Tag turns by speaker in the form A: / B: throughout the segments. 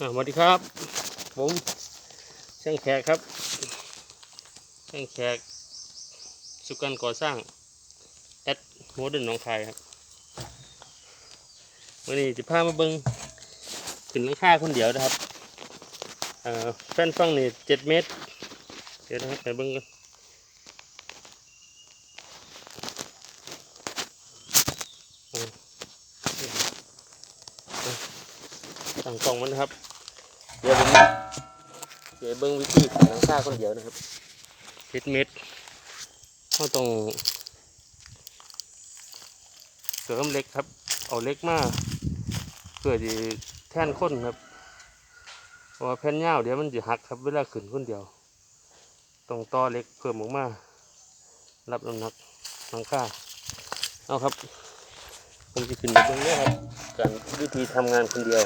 A: สวัสดีครับ ผมช่างแขกครับช่างแขกสุกันก่อสร้างแอดโมเดิร์นหนองคายครับวันนี้จะพามาเบิงขึ้นหลังคาคนเดียวนะครับเอ่อแฟนฟังนี่เจ็ดเมตร เดี๋ยวนะครับไปเบิงกันอ่าตั้งกล้องมันนะครับ เดี๋ยวผมเดี๋ยวเบิ้งวิธีขึ้นหลังคาคนเดียวนะครับเจ็ดเมตรเขาต้องเสริมเล็กครับ เอาเล็กมากเพื่อที่แท่นคนครับเพราะว่าแผ่นยาวเดี๋ยวมันจะหักครับเวลาขึ้นคนเดียวต้องต่อเล็กเพิ่มออกมารับน้ำหนักหลังคาเอาครับผมจะขึ้นไปเบิ้งนี่ยครับการวิธีทำงานคนเดียว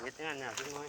A: เฮ็ดงานยากจังน้อย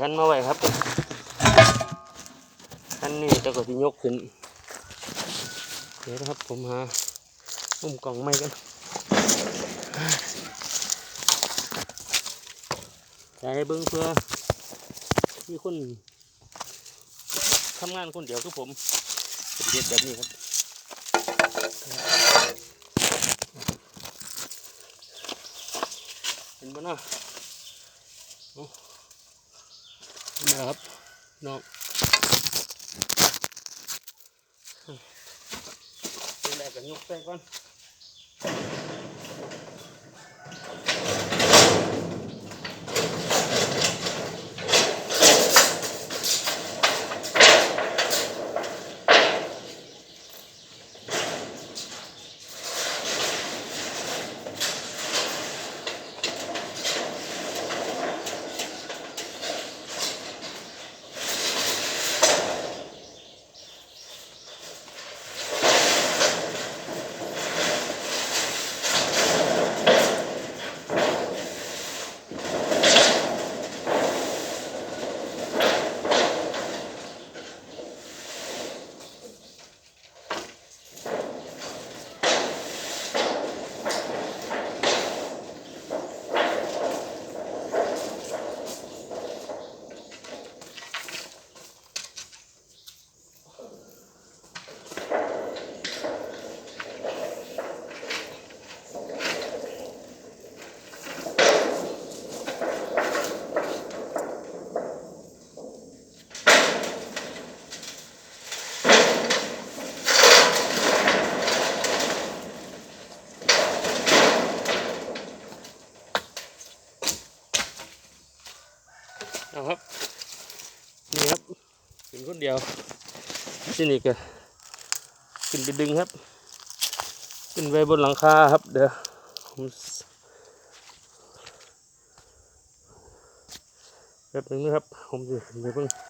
A: เอาแผ่นมาไว้ครับแผ่นนี้จะก็ที่ยกขึ้นเดี๋ยวนะครับผมหามุมกล่องไม้กันให้เบิ้งเพื่อมีคนทำงานคนเดียวคือผมเด็ดแบบนี้ครับเห็นบ่เนะ นี่นะครับน้องเป็นแรกกันยกไปก่อน เอาครับ นี่ครับขึ้นคนเดียว ที่นี่ก็ขึ้นไปดึงครับ ขึ้นไปบนหลังคาครับ เดี๋ยวผมแบบนึงนะครับ ผมจะขึ้นไปเพิ่ง